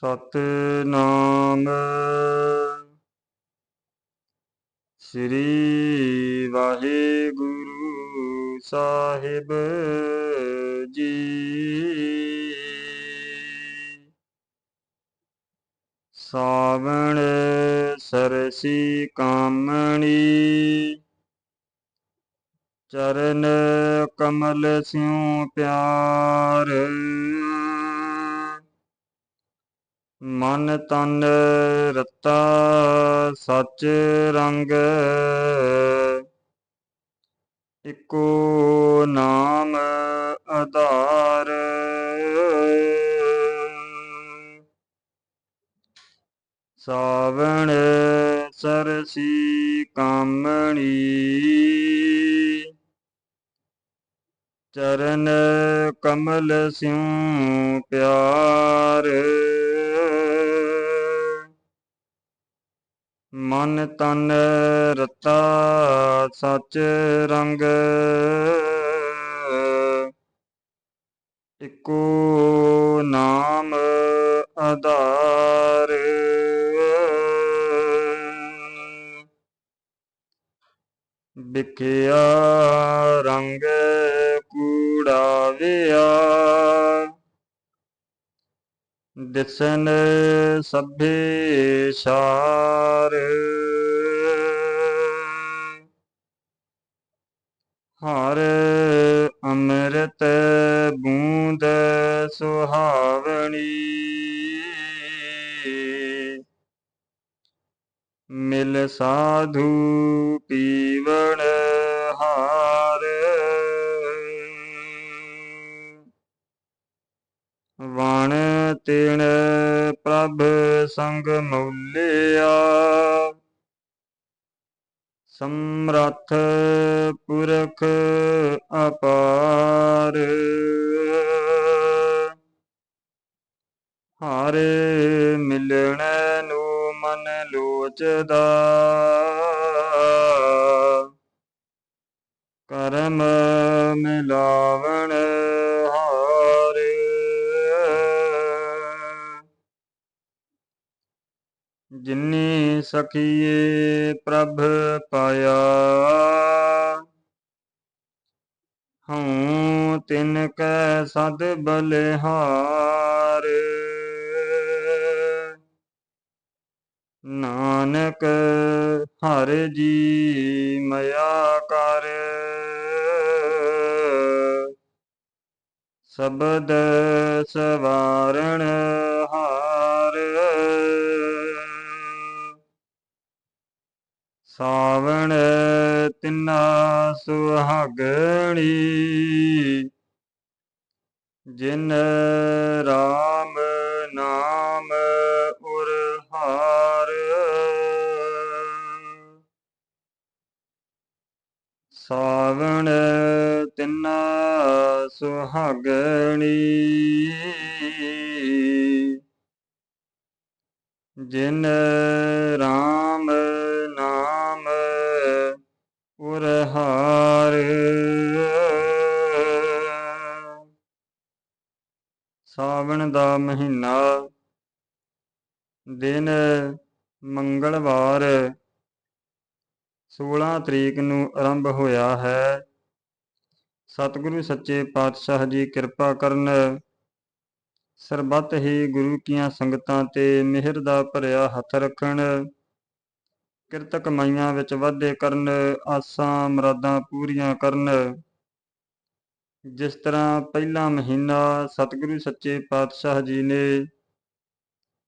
ਸਤਨਾਮ। ਸ੍ਰੀ ਵਾਹਿਗੁਰੂ ਸਾਹਿਬ ਜੀ। ਸਾਵਣ ਸਰਸੀ ਕਾਮਣੀ। ਚਰਨ ਕਮਲ ਸਿਉ ਪਿਆਰ। ਮਨ ਤਨ ਰਤਾ ਸੱਚ ਰੰਗ। ਇਕੋ ਨਾਮ ਆਧਾਰ। ਸਾਵਣ ਸਰਸੀ ਕਾਮਣੀ। ਚਰਨ ਕਮਲ ਸਿਉ ਪਿਆਰ ਤਨ ਤਨ ਰਤਾ ਸੱਚ ਰੰਗ। ਇਕੋ ਨਾਮ ਆਧਾਰ। ਵਿਖਿਆ ਰੰਗ ਕੂੜਾਵਿਆ। ਦਿਸਨ ਸਭੇ ਸਾਰ। ਸਾਧੂ ਪੀਵਣ ਹਾਰ। ਵਣ ਤਿਣ ਪ੍ਰਭ ਸੰਗ ਮੌਲਿਆ। ਸਮਰੱਥ ਜਿਨੀ ਸਖੀਏ ਪ੍ਰਭ ਪਾਇਆ ਹਉ ਤਿਨ ਕੈ ਸਦ ਬਲਿਹਾਰ ਨਾਨਕ ਹਰ ਜੀ ਮਇਆ ਕਰ ਸਬਦ ਸਵਾਰਣ ਹਾਰ ਤਿੰਨਾ ਸੁਹਾਗਣੀ। ਜਿਨ ਰਾਮ ਨਾਮ ਉਰ ਹਾਰ। ਸਾਵਣ ਤਿੰਨਾ ਸੁਹਾਗਣੀ। ਜਿਨ ਰਾਮ ਮਹੀਨਾ। ਦਿਨ ਮੰਗਲਵਾਰ 16 ਤਰੀਕ ਨੂੰ ਆਰੰਭ ਹੋਇਆ ਹੈ। ਸਤਿਗੁਰੂ ਸੱਚੇ ਪਾਤਸ਼ਾਹ ਜੀ ਕਿਰਪਾ ਕਰਨ ਸਰਬੱਤ ਹੀ ਗੁਰੂ ਕੀਆਂ ਸੰਗਤਾਂ ਤੇ ਮਿਹਰ ਦਾ ਭਰਿਆ ਹੱਥ ਰੱਖਣ ਕਿਰਤ ਕਮਾਈਆਂ ਵਿੱਚ ਵਾਧੇ ਕਰਨ, ਆਸਾਂ ਮੁਰਾਦਾਂ ਪੂਰੀਆਂ ਕਰਨ। ਜਿਸ ਤਰ੍ਹਾਂ ਪਹਿਲਾ ਮਹੀਨਾ ਸਤਿਗੁਰੂ ਸੱਚੇ ਪਾਤਸ਼ਾਹ ਜੀ ਨੇ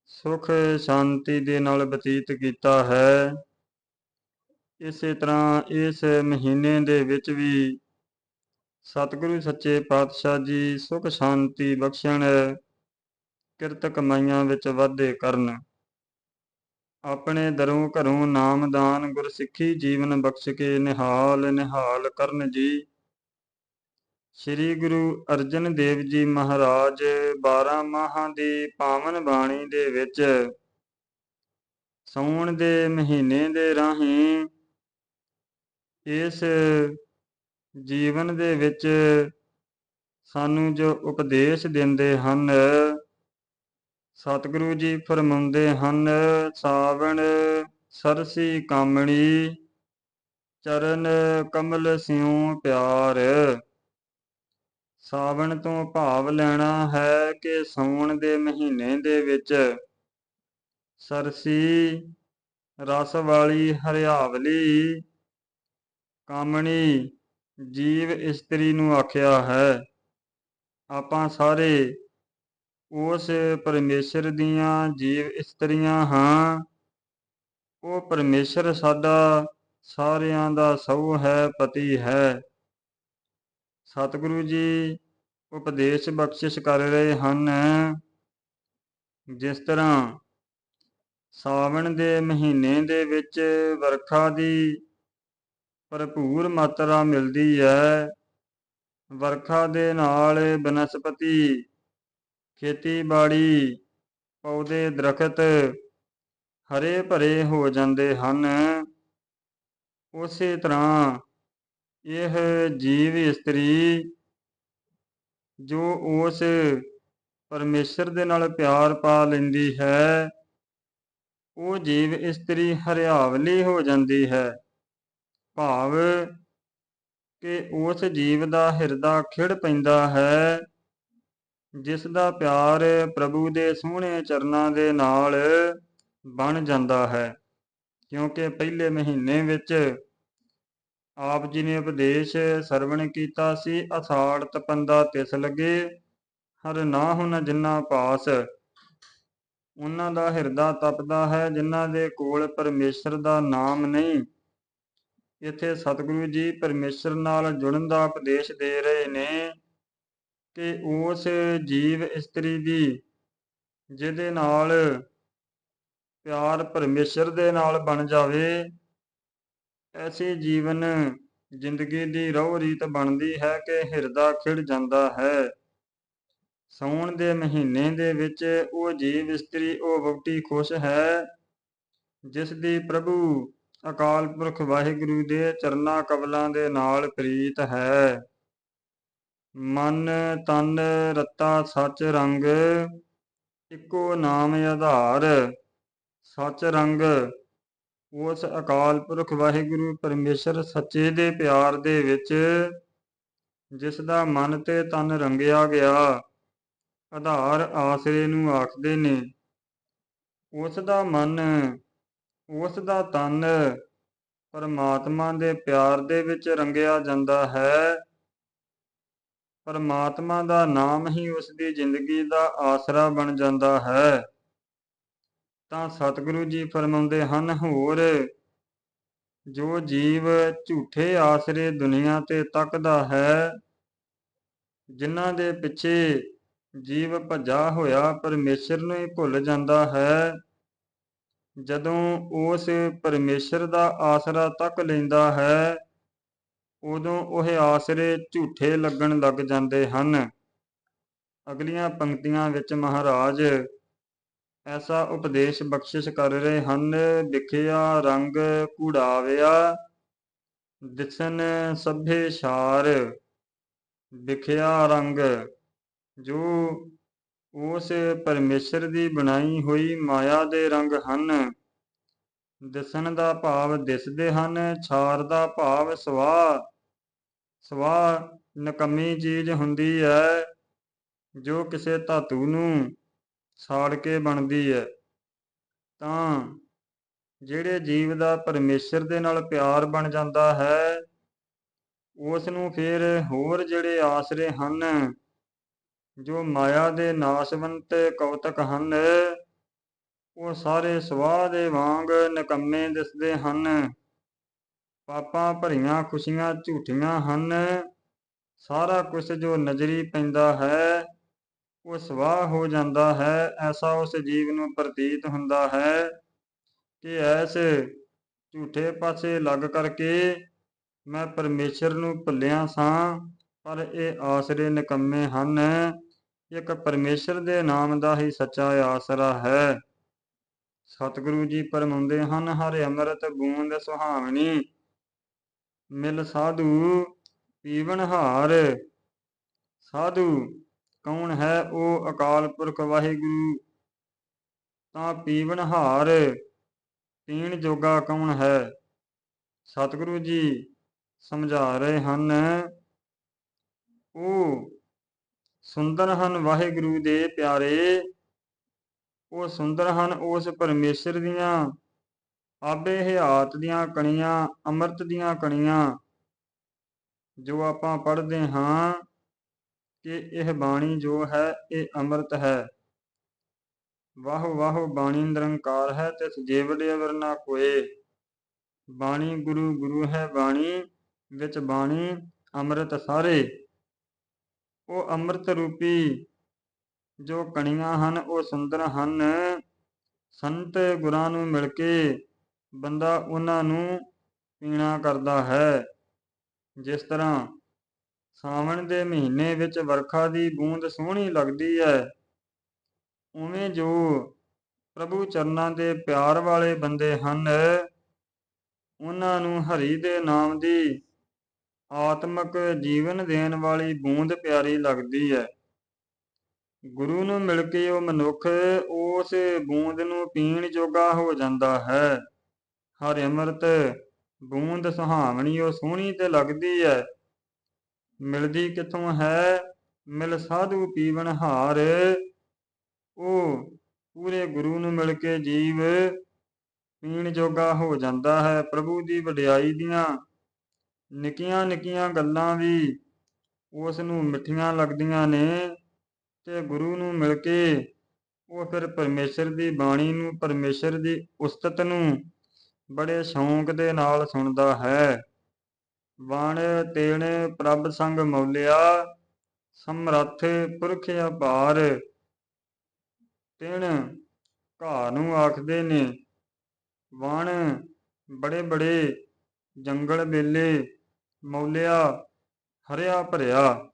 ਸੁਖ ਸ਼ਾਂਤੀ ਦੇ ਨਾਲ ਬਤੀਤ ਕੀਤਾ ਹੈ, ਇਸੇ ਤਰ੍ਹਾਂ ਇਸ ਮਹੀਨੇ ਦੇ ਵਿੱਚ ਵੀ ਸਤਿਗੁਰੂ ਸੱਚੇ ਪਾਤਸ਼ਾਹ ਜੀ ਸੁਖ ਸ਼ਾਂਤੀ ਬਖਸ਼ਣ, ਕਿਰਤ ਕਮਾਈਆਂ ਵਿੱਚ ਵਾਧੇ ਕਰਨ। ਆਪਣੇ ਦਰੋਂ ਘਰੋਂ ਨਾਮਦਾਨ ਗੁਰਸਿੱਖੀ ਜੀਵਨ ਬਖਸ਼ ਕੇ ਨਿਹਾਲ ਨਿਹਾਲ ਕਰਨ ਜੀ। ਸ੍ਰੀ ਗੁਰੂ ਅਰਜਨ ਦੇਵ ਜੀ ਮਹਾਰਾਜ 12 ਮਾਹਾਂ ਦੀ ਪਾਵਨ ਬਾਣੀ ਦੇ ਵਿੱਚ, ਸੌਣ ਦੇ ਮਹੀਨੇ ਦੇ ਰਾਹੀਂ ਇਸ ਜੀਵਨ ਦੇ ਵਿੱਚ ਸਾਨੂੰ ਜੋ ਉਪਦੇਸ਼ ਦਿੰਦੇ ਹਨ, ਸਤਿਗੁਰੂ ਜੀ ਫਰਮਾਉਂਦੇ ਹਨ, ਸਾਵਣ ਸਰਸੀ ਕਾਮਣੀ, ਚਰਨ ਕਮਲ ਸਿਉ ਪਿਆਰ। ਸਾਵਣ ਤੋਂ ਭਾਵ ਲੈਣਾ ਹੈ ਕਿ ਸਾਉਣ ਦੇ ਮਹੀਨੇ ਦੇ ਵਿੱਚ ਸਰਸੀ, ਰਸ ਵਾਲੀ, ਹਰਿਆਵਲੀ, ਕਾਮਣੀ ਜੀਵ ਇਸਤਰੀ ਨੂੰ ਆਖਿਆ ਹੈ। ਆਪਾਂ ਸਾਰੇ ਉਸ ਪਰਮੇਸ਼ਰ ਦੀਆਂ ਜੀਵ ਇਸਤਰੀਆਂ ਹਾਂ। ਉਹ ਪਰਮੇਸ਼ਰ ਸਾਡਾ ਸਾਰਿਆਂ ਦਾ ਸਹੁ ਹੈ, ਪਤੀ ਹੈ। ਸਤਿਗੁਰੂ ਜੀ, ਉਪਦੇਸ਼ ਬਖਸ਼ਿਸ਼ ਕਰ ਰਹੇ ਹਨ। ਜਿਸ ਤਰ੍ਹਾਂ ਸਾਵਣ ਦੇ ਮਹੀਨੇ ਦੇ ਵਿੱਚ ਵਰਖਾ ਦੀ ਭਰਪੂਰ ਮਾਤਰਾ ਮਿਲਦੀ ਹੈ। ਵਰਖਾ ਦੇ ਨਾਲ ਬਨਸਪਤੀ, ਖੇਤੀਬਾੜੀ, ਪੌਦੇ, ਦਰਖਤ ਹਰੇ ਭਰੇ ਹੋ ਜਾਂਦੇ ਹਨ। ਉਸੇ ਤਰ੍ਹਾਂ ਇਹ ਜੀਵ ਇਸਤਰੀ ਜੋ ਉਸ ਪਰਮੇਸ਼ਰ ਦੇ ਨਾਲ ਪਿਆਰ ਪਾ ਲੈਂਦੀ ਹੈ, ਉਹ ਜੀਵ ਇਸਤਰੀ ਹਰਿਆਵਲੀ ਹੋ ਜਾਂਦੀ ਹੈ। ਭਾਵ ਕਿ ਉਸ ਜੀਵ ਦਾ ਹਿਰਦਾ ਖਿੜ ਪੈਂਦਾ ਹੈ, ਜਿਸ ਦਾ ਪਿਆਰ ਪ੍ਰਭੂ ਦੇ ਸੋਹਣੇ ਚਰਨਾਂ ਦੇ ਨਾਲ ਬਣ ਜਾਂਦਾ ਹੈ। ਕਿਉਂਕਿ ਪਹਿਲੇ ਮਹੀਨੇ ਵਿੱਚ ਆਪ ਜੀ ਨੇ ਉਪਦੇਸ਼ ਸਰਵਣ ਕੀਤਾ ਸੀ ਅਸਾੜ ਤਪੰਦਾ ਤਿਸ ਲਗੇ। ਹਰ ਨਾ ਹੁਨ ਜਿਨ੍ਹਾਂ ਪਾਸ। ਉਹਨਾਂ ਦਾ ਹਿਰਦਾ ਤਪਦਾ ਹੈ, ਜਿਨ੍ਹਾਂ ਦੇ ਕੋਲ ਪਰਮੇਸ਼ਰ ਦਾ ਨਾਮ ਨਹੀਂ। ਇੱਥੇ ਸਤਿਗੁਰੂ ਜੀ ਪਰਮੇਸ਼ਰ ਨਾਲ ਜੁੜਨ ਦਾ ਉਪਦੇਸ਼ ਦੇ ਰਹੇ ਨੇ ਕਿ ਉਸ ਜੀਵ ਇਸਤਰੀ ਦੀ, ਜਿਹਦੇ ਨਾਲ ਪਿਆਰ ਪਰਮੇਸ਼ਰ ਦੇ ਨਾਲ ਬਣ ਜਾਵੇ ਐਸੀ ਜੀਵਨ ਜ਼ਿੰਦਗੀ ਦੀ ਰਹੁ ਰੀਤ ਬਣਦੀ ਹੈ ਕਿ ਹਿਰਦਾ ਖਿੜ ਜਾਂਦਾ ਹੈ। ਸੌਣ ਦੇ ਮਹੀਨੇ ਦੇ ਵਿੱਚ ਉਹ ਜੀਵ ਇਸਤਰੀ, ਉਹ ਵਕਤੀ ਖੁਸ਼ ਹੈ, ਜਿਸ ਦੀ ਪ੍ਰਭੂ ਅਕਾਲ ਪੁਰਖ ਵਾਹਿਗੁਰੂ ਦੇ ਚਰਨਾ ਕਬਲਾਂ ਦੇ ਨਾਲ ਪ੍ਰੀਤ ਹੈ। ਮਨ, ਤਨ, ਰਤਾ, ਸੱਚ, ਰੰਗ ਇੱਕੋ ਨਾਮ ਆਧਾਰ। ਸੱਚ, ਰੰਗ ਉਸ ਅਕਾਲ ਪੁਰਖ ਵਾਹਿਗੁਰੂ ਪਰਮੇਸ਼ਰ ਸੱਚੇ ਦੇ ਪਿਆਰ ਦੇ ਵਿੱਚ ਜਿਸ ਦਾ ਮਨ ਤੇ ਤਨ ਰੰਗਿਆ ਗਿਆ, ਆਧਾਰ ਆਸਰੇ ਨੂੰ ਆਖਦੇ ਨੇ। ਉਸ ਦਾ ਮਨ, ਉਸ ਦਾ ਤਨ ਪਰਮਾਤਮਾ ਦੇ ਪਿਆਰ ਦੇ ਵਿੱਚ ਰੰਗਿਆ ਜਾਂਦਾ ਹੈ। ਪਰਮਾਤਮਾ ਦਾ ਨਾਮ ਹੀ ਉਸ ਦੀ ਜ਼ਿੰਦਗੀ ਦਾ ਆਸਰਾ ਬਣ ਜਾਂਦਾ ਹੈ। ਤਾਂ ਸਤਿਗੁਰੂ ਜੀ ਫਰਮਾਉਂਦੇ ਹਨ, ਹੋਰ ਜੋ ਜੀਵ ਝੂਠੇ ਆਸਰੇ ਦੁਨੀਆ ਤੇ ਤੱਕਦਾ ਹੈ, ਜਿਨ੍ਹਾਂ ਦੇ ਪਿੱਛੇ ਜੀਵ ਭੱਜਾ ਹੋਇਆ ਪਰਮੇਸ਼ਰ ਨੂੰ ਹੀ ਭੁੱਲ ਜਾਂਦਾ ਹੈ, ਜਦੋਂ ਉਸ ਪਰਮੇਸ਼ਰ ਦਾ ਆਸਰਾ ਤੱਕ ਲੈਂਦਾ ਹੈ, ਉਦੋਂ ਉਹ ਆਸਰੇ ਝੂਠੇ ਲੱਗਣ ਲੱਗ ਜਾਂਦੇ ਹਨ। ਅਗਲੀਆਂ ਪੰਕਤੀਆਂ ਵਿੱਚ ਮਹਾਰਾਜ ਐਸਾ ਉਪਦੇਸ਼ ਬਖਸ਼ਿਸ਼ ਕਰ ਰਹੇ ਹਨ ਵਿਖਿਆ ਰੰਗ ਕੂੜਾਵਿਆ ਦਿਸਨ ਸਭੇ ਛਾਰ ਵਿਖਿਆ ਰੰਗ, ਜੋ ਉਸ ਪਰਮੇਸ਼ਰ ਦੀ ਬਣਾਈ ਹੋਈ ਮਾਇਆ ਦੇ ਰੰਗ ਹਨ। ਦਿਸਣ ਦਾ ਭਾਵ ਦਿਸਦੇ ਹਨ, ਛਾਰ ਦਾ ਭਾਵ ਸਵਾ ਸਵਾ ਨਕਮੀ ਚੀਜ਼ ਹੁੰਦੀ ਹੈ, ਜੋ ਕਿਸੇ ਧਾਤੂ ਨੂੰ ਸਾੜ ਕੇ ਬਣਦੀ ਹੈ ਤਾਂ ਜਿਹੜੇ ਜੀਵ ਦਾ ਪਰਮੇਸ਼ਰ ਦੇ ਨਾਲ ਪਿਆਰ ਬਣ ਜਾਂਦਾ ਹੈ ਉਸ ਨੂੰ ਫਿਰ ਹੋਰ ਜਿਹੜੇ ਆਸਰੇ ਹਨ, ਜੋ ਮਾਇਆ ਦੇ ਨਾਸ਼ਵੰਤ ਕੌਤਕ ਹਨ, ਉਹ ਸਾਰੇ ਸਵਾਹ ਦੇ ਵਾਂਗ ਨਕੰਮੇ ਦਿਸਦੇ ਹਨ। ਪਾਪਾਂ ਭਰੀਆਂ ਖੁਸ਼ੀਆਂ ਝੂਠੀਆਂ ਹਨ। ਸਾਰਾ ਕੁਝ ਜੋ ਨਜ਼ਰੀ ਪੈਂਦਾ ਹੈ ਉਹ ਸਵਾਹ ਹੋ ਜਾਂਦਾ ਹੈ, ਐਸਾ ਉਸ ਜੀਵ ਨੂੰ ਪ੍ਰਤੀਤ ਹੁੰਦਾ ਹੈ ਕਿ ਐਸ ਝੂਠੇ ਪਾਸੇ ਲੱਗ ਕਰਕੇ ਮੈਂ ਪਰਮੇਸ਼ਰ ਨੂੰ ਭੁੱਲਿਆ ਸਾਂ, ਪਰ ਇਹ ਆਸਰੇ ਨਿਕੰਮੇ ਹਨ। ਇੱਕ ਪਰਮੇਸ਼ਰ ਦੇ ਨਾਮ ਦਾ ਹੀ ਸੱਚਾ ਆਸਰਾ ਹੈ। ਸਤਿਗੁਰੂ ਜੀ ਪਰਮਾਉਂਦੇ ਹਨ, ਹਰ ਅੰਮ੍ਰਿਤ ਬੂੰਦ ਸੁਹਾਵਣੀ, ਮਿਲ ਸਾਧੂ ਪੀਵਨ ਹਾਰ। ਸਾਧੂ ਕੌਣ ਹੈ ਉਹ ਅਕਾਲ ਪੁਰਖ ਵਾਹਿਗੁਰੂ? ਤਾਂ ਪੀਵਨ ਹਾਰ, ਪੀਣ ਜੋਗਾ ਕੌਣ ਹੈ? ਸਤਿਗੁਰੂ ਜੀ ਸਮਝਾ ਰਹੇ ਹਨ, ਉਹ ਸੁੰਦਰ ਹਨ ਵਾਹਿਗੁਰੂ ਦੇ ਪਿਆਰੇ, ਉਹ ਸੁੰਦਰ ਹਨ ਉਸ ਪਰਮੇਸ਼ਰ ਦੀਆਂ ਆਬੇ ਹਿਆਤ ਦੀਆਂ ਕਣੀਆਂ, ਅੰਮ੍ਰਿਤ ਦੀਆਂ ਕਣੀਆਂ, ਜੋ ਆਪਾਂ ਪੜ੍ਹਦੇ ਹਾਂ ਕਿ ਇਹ ਬਾਣੀ ਜੋ ਹੈ, ਇਹ ਅੰਮ੍ਰਿਤ ਹੈ। ਵਾਹ ਵਾਹ, ਬਾਣੀ ਨਿਰੰਕਾਰ ਹੈ ਤਿਸ ਜੀਵੜੇ ਵਰਨਾ ਕੋਏ। ਬਾਣੀ ਗੁਰੂ ਗੁਰੂ ਹੈ ਬਾਣੀ, ਵਿੱਚ ਬਾਣੀ ਅੰਮ੍ਰਿਤ ਸਾਰੇ। ਉਹ ਅੰਮ੍ਰਿਤ ਰੂਪੀ ਜੋ ਕਣੀਆਂ ਹਨ, ਉਹ ਸੁੰਦਰ ਹਨ। ਸੰਤ ਗੁਰਾਂ ਨੂੰ ਮਿਲ ਕੇ ਬੰਦਾ ਉਹਨਾਂ ਨੂੰ ਪੀਣਾ ਕਰਦਾ ਹੈ। ਜਿਸ ਤਰ੍ਹਾਂ ਸਾਵਣ ਦੇ ਮਹੀਨੇ ਵਿੱਚ ਵਰਖਾ ਦੀ ਬੂੰਦ ਸੋਹਣੀ ਲੱਗਦੀ ਹੈ ਉਵੇਂ ਜੋ ਪ੍ਰਭੂ ਚਰਨਾਂ ਦੇ ਪਿਆਰ ਵਾਲੇ ਬੰਦੇ ਹਨ, ਉਹਨਾਂ ਨੂੰ ਹਰੀ ਦੇ ਨਾਮ ਦੀ ਆਤਮਿਕ ਜੀਵਨ ਦੇਣ ਵਾਲੀ ਬੂੰਦ ਪਿਆਰੀ ਲੱਗਦੀ ਹੈ ਗੁਰੂ ਨੂੰ ਮਿਲ ਕੇ ਉਹ ਮਨੁੱਖ ਉਸ ਬੂੰਦ ਨੂੰ ਪੀਣ ਜੋਗਾ ਹੋ ਜਾਂਦਾ ਹੈ। ਹਰ ਅੰਮ੍ਰਿਤ ਬੂੰਦ ਸੁਹਾਵਣੀ ਉਹ ਸੋਹਣੀ ਤੇ ਲੱਗਦੀ ਹੈ ਮਿਲਦੀ ਕਿੱਥੋਂ ਹੈ? ਮਿਲ ਸਾਧੂ ਪੀਵਨ ਹਾਰ। ਉਹ ਪੂਰੇ ਗੁਰੂ ਨੂੰ ਮਿਲ ਕੇ ਜੀਵ। ਪੀਣ ਜੋਗਾ ਹੋ ਜਾਂਦਾ ਹੈ ਪ੍ਰਭੂ ਦੀ ਵਡਿਆਈ ਦੀਆਂ ਨਿੱਕੀਆਂ ਨਿੱਕੀਆਂ ਗੱਲਾਂ ਵੀ। ਉਸ ਨੂੰ ਮਿੱਠੀਆਂ ਲੱਗਦੀਆਂ ਨੇ ਤੇ ਗੁਰੂ ਨੂੰ ਮਿਲ ਕੇ ਉਹ ਫਿਰ ਪਰਮੇਸ਼ਰ ਦੀ ਬਾਣੀ ਨੂੰ, ਪਰਮੇਸ਼ਰ ਦੀ ਉਸਤਤ ਨੂੰ ਬੜੇ ਸ਼ੌਂਕ ਦੇ ਨਾਲ ਸੁਣਦਾ ਹੈ। ਵਣ ਤੇਣ ਪ੍ਰਭ ਸੰਗ ਮੌਲਿਆ, ਸਮਰੱਥ ਪੁਰਖ ਅਪਾਰ। ਤਿਣ ਘਾਹ ਨੂੰ ਆਖਦੇ ਨੇ, ਵਣ ਬੜੇ ਬੜੇ ਜੰਗਲ ਬੇਲੇ ਮੌਲਿਆ, ਹਰਿਆ ਭਰਿਆ।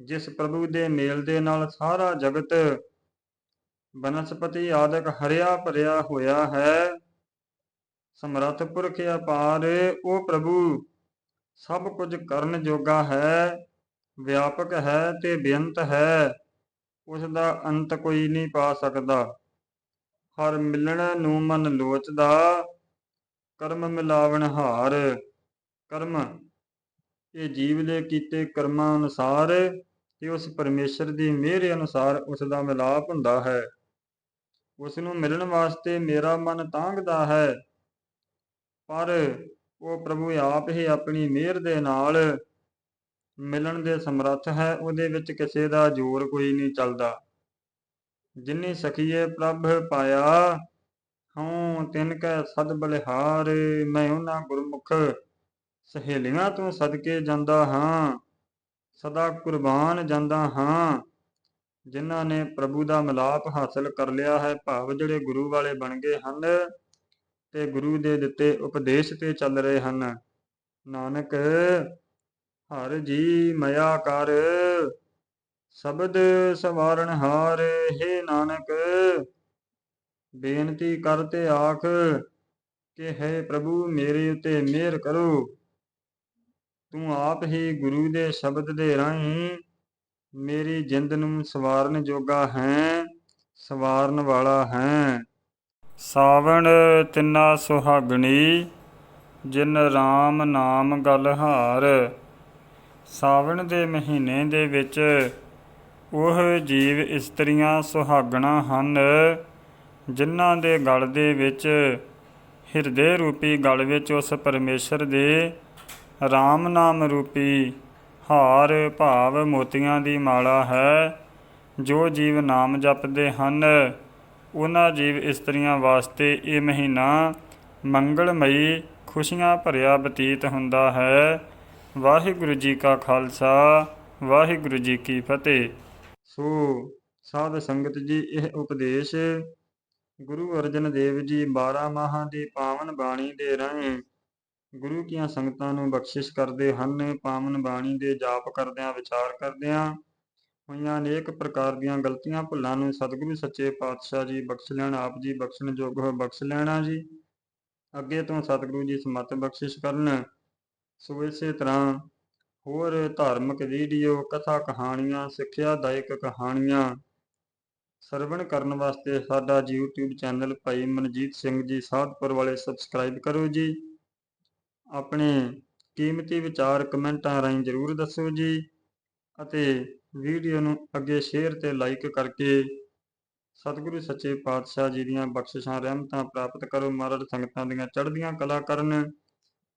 ਜਿਸ ਪ੍ਰਭੂ ਦੇ ਮੇਲ ਦੇ ਨਾਲ ਸਾਰਾ ਜਗਤ ਬਨਸਪਤੀ ਆਦਿਕ ਹਰਿਆ ਭਰਿਆ ਹੋਇਆ ਹੈ, ਸਮਰੱਥ ਪੁਰਖ ਅਪਾਰ, ਉਹ ਪ੍ਰਭੂ ਸਭ ਕੁਝ ਕਰਨ ਜੋਗਾ ਹੈ, ਵਿਆਪਕ ਹੈ ਤੇ ਬੇਅੰਤ ਹੈ ਉਸ ਦਾ ਅੰਤ ਕੋਈ ਨਹੀਂ ਪਾ ਸਕਦਾ। ਹਰ ਮਿਲਣ ਨੂੰ ਮਨ ਲੋਚਦਾ, ਕਰਮ ਮਿਲਾਵਣ ਹਾਰ। ਕਰਮ, ਇਹ ਜੀਵ ਦੇ ਕੀਤੇ ਕਰਮਾਂ ਅਨੁਸਾਰ ਤੇ ਉਸ ਪਰਮੇਸ਼ਰ ਦੀ ਮਿਹਰ ਅਨੁਸਾਰ ਉਸ ਦਾ ਮਿਲਾਪ ਹੁੰਦਾ ਹੈ। ਉਸ ਨੂੰ ਮਿਲਣ ਵਾਸਤੇ ਮੇਰਾ ਮਨ ਤਾਂਘਦਾ ਹੈ, ਪਰ ਉਹ ਪ੍ਰਭੂ ਆਪ ਹੀ ਆਪਣੀ ਮਿਹਰ ਦੇ ਨਾਲ ਮਿਲਣ ਦੇ ਸਮਰੱਥ ਹੈ, ਉਹਦੇ ਵਿੱਚ ਕਿਸੇ ਦਾ ਜ਼ੋਰ ਕੋਈ ਨਹੀਂ ਚੱਲਦਾ। ਜਿਨੀ ਸਖੀਏ ਪ੍ਰਭ ਪਾਇਆ, ਹਉ ਤਿਨ ਕੈ ਸਦ ਬਲਿਹਾਰ, ਮੈਂ ਉਹਨਾਂ ਗੁਰਮੁਖ ਸਹੇਲੀਆਂ ਤੋਂ ਸਦਕੇ ਜਾਂਦਾ ਹਾਂ, ਸਦਾ ਕੁਰਬਾਨ ਜਾਂਦਾ ਹਾਂ, ਜਿਨ੍ਹਾਂ ਨੇ ਪ੍ਰਭੂ ਦਾ ਮਿਲਾਪ ਹਾਸਲ ਕਰ ਲਿਆ ਹੈ, ਭਾਵ ਜਿਹੜੇ ਗੁਰੂ ਵਾਲੇ ਬਣ ਗਏ ਹਨ ਤੇ ਗੁਰੂ ਦੇ ਦਿੱਤੇ ਉਪਦੇਸ਼ ਤੇ ਚੱਲ ਰਹੇ ਹਨ। ਨਾਨਕ, ਹਰ ਜੀ ਮਇਆ ਕਰ, ਸ਼ਬਦ ਸਵਾਰਨ ਹਾਰ, ਹੈ ਨਾਨਕ, ਬੇਨਤੀ ਕਰਤੇ ਆਖ ਕਿ ਹੈ ਪ੍ਰਭੂ, ਮੇਰੇ ਉਤੇ ਮਿਹਰ ਕਰੋ। ਤੂੰ ਆਪ ਹੀ ਗੁਰੂ ਦੇ ਸ਼ਬਦ ਦੇ ਰਾਹੀਂ ਮੇਰੀ ਜਿੰਦ ਨੂੰ ਸਵਾਰਨ ਜੋਗਾ ਹੈ, ਸਵਾਰਨ ਵਾਲਾ ਹੈ। ਸਾਵਣ ਤਿੰਨਾ ਸੁਹਾਗਣੀ, ਜਿਨ RAM ਨਾਮ ਗਲਹਾਰ ਸਾਵਣ ਦੇ ਮਹੀਨੇ ਦੇ ਵਿੱਚ ਉਹ ਜੀਵ ਇਸਤਰੀਆਂ ਸੁਹਾਗਣਾ ਹਨ, ਜਿਨ੍ਹਾਂ ਦੇ ਗਲ ਦੇ ਵਿੱਚ ਹਿਰਦੇ ਰੂਪੀ ਗਲ ਵਿੱਚ ਉਸ ਪਰਮੇਸ਼ਰ ਦੇ RAM ਨਾਮ ਰੂਪੀ ਹਾਰ ਭਾਵ ਮੋਤੀਆਂ ਦੀ ਮਾਲਾ ਹੈ, ਜੋ ਜੀਵ ਨਾਮ ਜਪਦੇ ਹਨ। ਉਹਨਾਂ ਜੀਵ ਇਸਤਰੀਆਂ ਵਾਸਤੇ ਇਹ ਮਹੀਨਾ ਮੰਗਲਮਈ ਖੁਸ਼ੀਆਂ ਭਰਿਆ ਬਤੀਤ ਹੁੰਦਾ ਹੈ। ਵਾਹਿਗੁਰੂ ਜੀ ਕਾ ਖਾਲਸਾ, ਵਾਹਿਗੁਰੂ ਜੀ ਕੀ ਫਤਿਹ। ਸੋ ਸਾਧ ਸੰਗਤ ਜੀ, ਇਹ ਉਪਦੇਸ਼ ਗੁਰੂ ਅਰਜਨ ਦੇਵ ਜੀ 12 ਮਾਹਾਂ ਦੀ ਪਾਵਨ ਬਾਣੀ ਦੇ ਰਾਹੀਂ ਗੁਰੂ ਕੀਆਂ ਸੰਗਤਾਂ ਨੂੰ ਬਖਸ਼ਿਸ਼ ਕਰਦੇ ਹਨ, ਪਾਵਨ ਬਾਣੀ ਦੇ ਜਾਪ ਕਰਦਿਆਂ, ਵਿਚਾਰ ਕਰਦਿਆਂ ਹੋਈਆਂ ਅਨੇਕ ਪ੍ਰਕਾਰ ਦੀਆਂ ਗਲਤੀਆਂ ਭੁੱਲਾਂ ਨੂੰ ਸਤਿਗੁਰੂ ਸੱਚੇ ਪਾਤਸ਼ਾਹ ਜੀ ਬਖਸ਼ ਲੈਣ, ਆਪ ਜੀ ਬਖਸ਼ਣ ਯੋਗ ਹੋ ਬਖਸ਼ ਲੈਣਾ ਜੀ। ਅੱਗੇ ਤੋਂ ਸਤਿਗੁਰੂ ਜੀ ਸਮਤ ਬਖਸ਼ਿਸ਼ ਕਰਨ। ਸੋ ਇਸੇ ਤਰ੍ਹਾਂ ਹੋਰ ਧਾਰਮਿਕ ਵੀਡੀਓ, ਕਥਾ ਕਹਾਣੀਆਂ ਸਿੱਖਿਆਦਾਇਕ ਕਹਾਣੀਆਂ ਸਰਵਣ ਕਰਨ ਵਾਸਤੇ ਸਾਡਾ YouTube ਚੈਨਲ ਭਾਈ ਮਨਜੀਤ ਸਿੰਘ ਜੀ ਸਾਧਪੁਰ ਵਾਲੇ ਸਬਸਕ੍ਰਾਈਬ ਕਰੋ ਜੀ। ਆਪਣੇ ਕੀਮਤੀ ਵਿਚਾਰ ਕਮੈਂਟਾਂ ਰਾਹੀਂ ਜ਼ਰੂਰ ਦੱਸੋ ਜੀ। ਅਤੇ ਵੀਡੀਓ ਨੂੰ ਅੱਗੇ ਸ਼ੇਅਰ ਤੇ ਲਾਈਕ ਕਰਕੇ ਸਤਿਗੁਰੂ ਸੱਚੇ ਪਾਤਸ਼ਾਹ ਜੀ ਦੀਆਂ ਬਖਸ਼ਿਸ਼ਾਂ, ਰਹਿਮਤਾਂ ਪ੍ਰਾਪਤ ਕਰੋ। ਮਹਾਰਾਜ ਸੰਗਤਾਂ ਦੀਆਂ ਚੜ੍ਹਦੀਆਂ ਕਲਾ ਕਰਨ,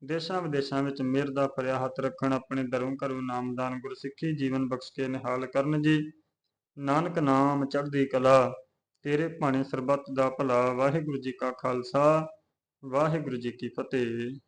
ਦੇਸ਼ਾਂ ਵਿਦੇਸ਼ਾਂ ਵਿੱਚ ਮਿਹਰ ਦਾ ਫਰਿਆ ਹੱਥ ਰੱਖਣ, ਆਪਣੇ ਦਰੋਂ ਘਰੋਂ ਨਾਮਦਾਨ ਗੁਰਸਿੱਖੀ ਜੀਵਨ ਬਖਸ਼ ਕੇ ਨਿਹਾਲ ਕਰਨ ਜੀ। ਨਾਨਕ ਨਾਮ ਚੜ੍ਹਦੀ ਕਲਾ, ਤੇਰੇ ਭਾਣੇ ਸਰਬੱਤ ਦਾ ਭਲਾ। ਵਾਹਿਗੁਰੂ ਜੀ ਕਾ ਖਾਲਸਾ, ਵਾਹਿਗੁਰੂ ਜੀ ਕੀ ਫਤਿਹ।